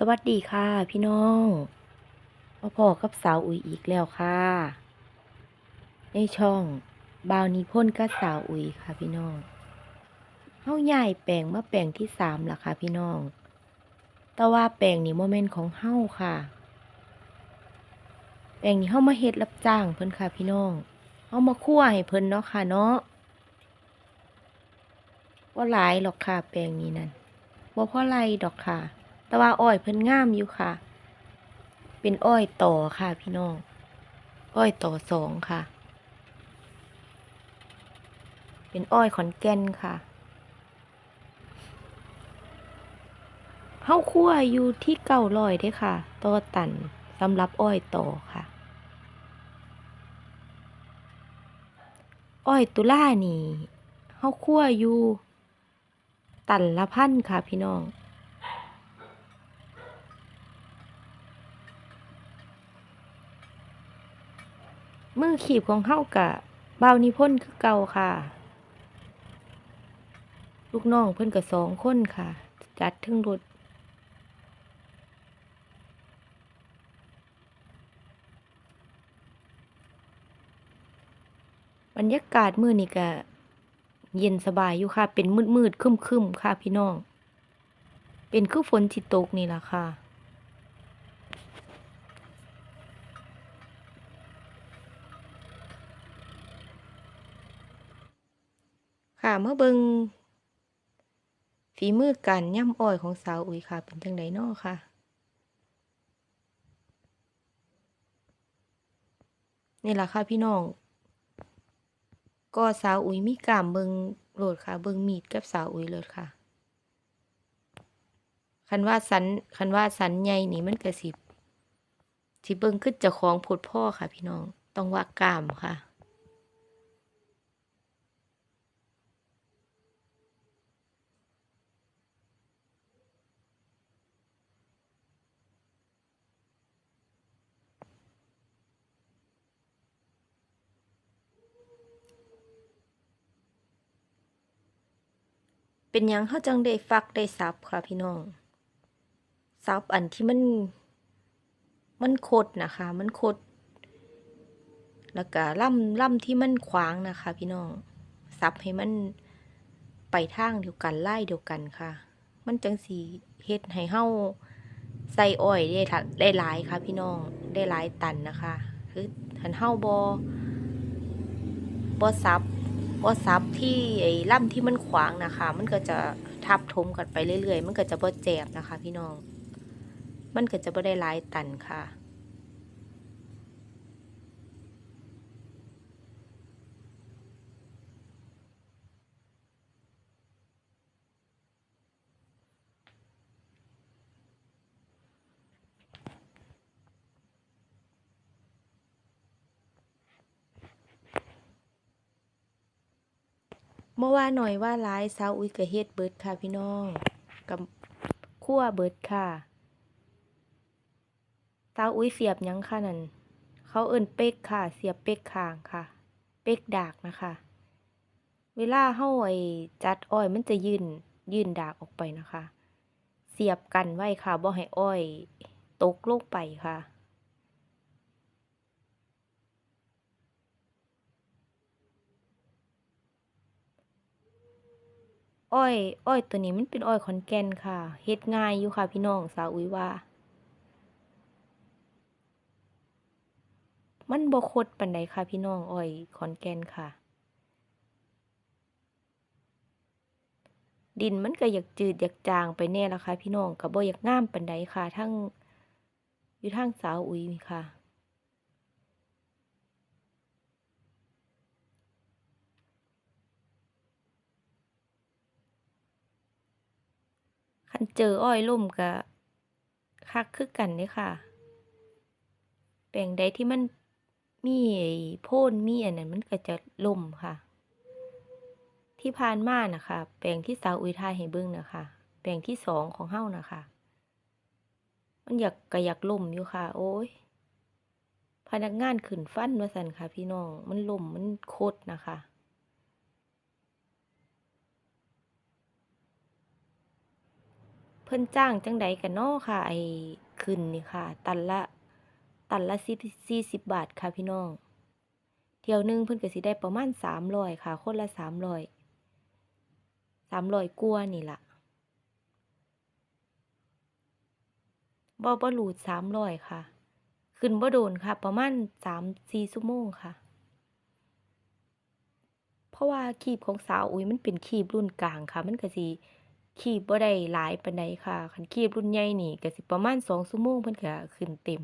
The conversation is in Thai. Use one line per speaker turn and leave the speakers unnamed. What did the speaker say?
สวัสดีค่ะ พี่น้องมาพอกับสาวอุ๋ยอีกแล้วค่ะ ในช่องบาวนิพ่นกับสาวอุ๋ยค่ะ พี่น้องเฮาย้ายแปลงมาแปลงที่สามละค่ะ พี่น้อง แต่ว่าแปลงนี้โมเมนต์ของเฮาค่ะ แปลงนี้เฮามาเฮ็ดรับจ้างเพิ่นค่ะ พี่น้องเฮามาคั่วให้เพิ่นเนาะค่ะเนาะว่าหลายหรอกค่ะ แปลงนี้นั่นบ่พอไรดอกค่ะ แต่ว่าอ้อยเพิ่นงามอยู่ค่ะ เป็นอ้อยต่อค่ะพี่น้อง อ้อยต่อสองค่ะ เป็นอ้อยขอนแก่นค่ะเฮาคั่วอยู่ที่เก้าร้อยเด้ค่ะต่อตันสำหรับอ้อยต่อค่ะ อ้อยตุล่านี่เฮาคั่วอยู่ตันละพันค่ะพี่น้อง มือขีบของเฮากะเบานิพ่นคือเก่าค่ะ ลูกน้องเพิ่นก็สองคนค่ะ จัดทึ่งรถบรรยากาศมื้อนี้ก็เย็นสบายอยู่ค่ะ เป็นมืดๆคึมๆค่ะพี่น้อง เป็นคือฝนสิตกนี่ล่ะค่ะ ค่ะเมื่อเบิงฝีมือการย่ำอ้อยของสาวอุ๋ยค่ะ เป็นจังไดน้อค่ะ นี่แหละค่ะพี่น้อง ก็สาวอุ๋ยมีกามเบิงโหลดค่ะ เบิงมีดกับสาวอุ๋ยโหลดค่ะ คันว่าสันคันว่าสันใหญ่นี่มันก็สิสิเบิงขึ้นเจ้าของผดพ่อค่ะ พี่น้อง ต้องว่ากามค่ะ เป็นยังเขาจังได้ฟักได้ซับค่ะพี่น้องซับอันที่มัน มันคดนะคะ มันคด แล้วก็ล่ำล่ำที่มันขวางนะคะ พี่น้องซับให้มันไปทางเดียวกันไล่เดียวกันค่ะ มันจังสีเฮ็ดให้เฮาใส่อ้อยได้ทัได้หลายค่ะ พี่น้องได้หลายตันนะคะ คือหันเฮาบอบอซับ บ่ซับที่ไอ้ล่ำที่มันขวางนะคะ มันก็จะทับทมกันไปเรื่อยๆ มันก็จะบ่แจบนะคะ พี่น้อง มันก็จะบ่ได้ลายตันค่ะ เมื่อว่าหน่อยว่าร้ายสาวอุ้ยก็เฮ็ดเบิดค่ะพี่น้องกับคั่วเบิดค่ะสาวอุ้ยเสียบยังค่ะนั่นเขาเอิ้นเป๊กค่ะ เสียบเป๊กคางค่ะ เป๊กดากนะคะ เวลาเฮาไอจัดอ้อยมันจะยื่นยื่นดากออกไปนะคะ เสียบกันไว้ค่ะบ่ให้อ้อย ตกลงไปค่ะ อ้อย อ้อยตัวนี้มันเป็นอ้อยขอนแก่นค่ะเฮ็ดง่ายอยู่ค่ะ พี่น้องสาวอุ้ยว่า มันบ่คดปานใดค่ะ พี่น้องอ้อยขอนแก่นค่ะ ดินมันก็อยากจืดอยากจางไปแน่ละค่ะ พี่น้องก็บ่อยากงามปานใดค่ะ ทั้งอยู่ทางสาวอุ้ยนี่ค่ะ คันเจออ้อยล่มก็คักคือกันเด้ค่ะ แปลงใดที่มันมีไอ้โพ่นมีอันนั้นมันก็จะล่มค่ะ ที่ผ่านมานะคะ แปลงที่สาวอุยทายให้เบิ่งนะคะ แปลงที่สองของเฮ้านะคะ มันอยากก็อยากล่มอยู่ค่ะ โอ้ยพนักงานขึ้นฟันว่าซั่นค่ะ พี่น้อง มันล่มมันโคตรนะคะ เพิ่นจ้างจังใดกันน้อค่ะ ไอ้ขึ้นนี่ค่ะ ตันละตันละสิบ40บบาทค่ะพี่น้อง เที่ยวหนึ่งเพิ่นก็สิได้ประมาณ300ค่ะ คนละ300 300กว่านี่ล่ะบ่บ่รูด300ค่ะ ขึ้นบ่โดนค่ะ ประมาณ3-4ชั่วโมงค่ะ เพราะว่าครีบของสาวอุ๋ยมันเป็นครีบรุ่นกลางค่ะ มันก็สิ คีบบ่ได้หลายปานใดค่ะคันคีบรุ่นใหญ่นี่ก็สิประมาณ2ชั่วโมงเพิ่นก็ขึ้นเต็ม